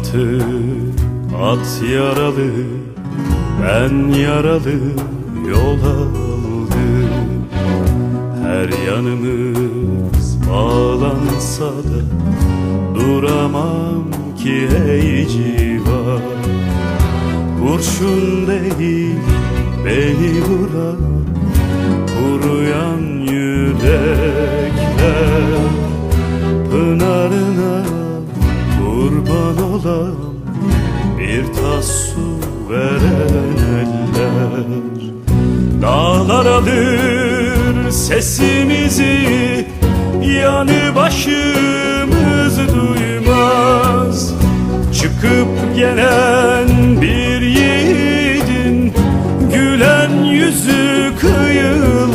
Atı at yaralı Ben yaralı yol aldım. Her yanımız bağlansa da Duramam ki ey civan. Kurşun değil beni vuran olan Bir tas su veren eller. Dağlar alır sesimizi Yanı başımız duymaz. Çıkıp gelen bir yiğidin Gülen yüzü kıyılmaz.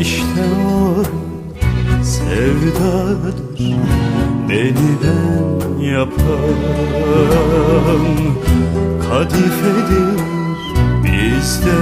İşte o sevdadır Beni ben yapan Kadifedir bizde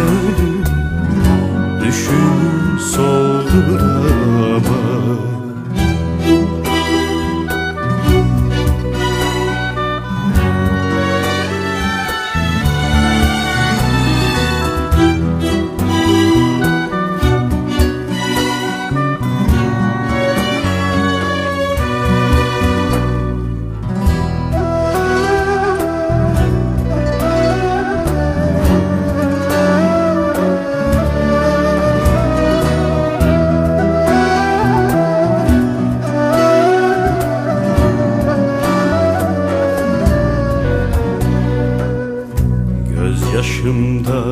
Gözyaşımda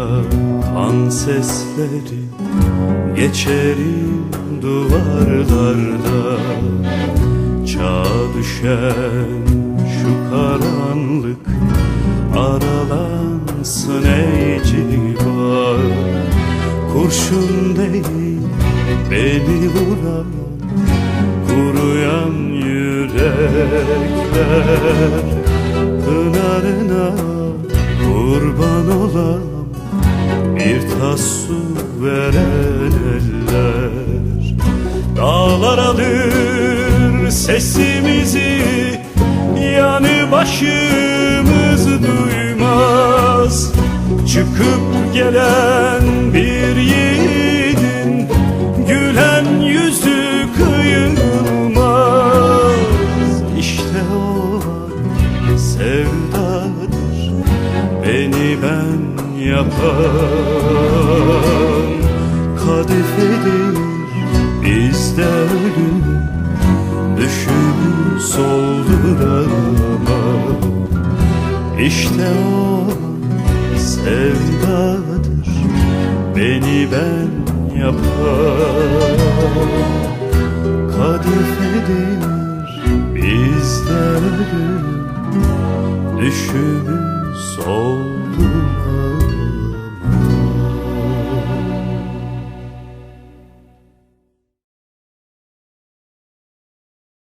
kan sesleri Geçerim duvarlarda Çağ düşen şu karanlık Aralansın ey civan Kurşun değil beni vuran Kuruyan yürekler olan Bir tas su veren eller Dağlar alır sesimizi Yanı başımız duymaz Çıkıp gelen bir yiğidin Gülen yüzü kıyılmaz İşte o sevdadır Beni ben yapan Kadifedir. Bizde ölüm Düşün solduramam İşte o sevdadır. Beni ben yapan Kadifedir. Bizde ölüm Düşün soldu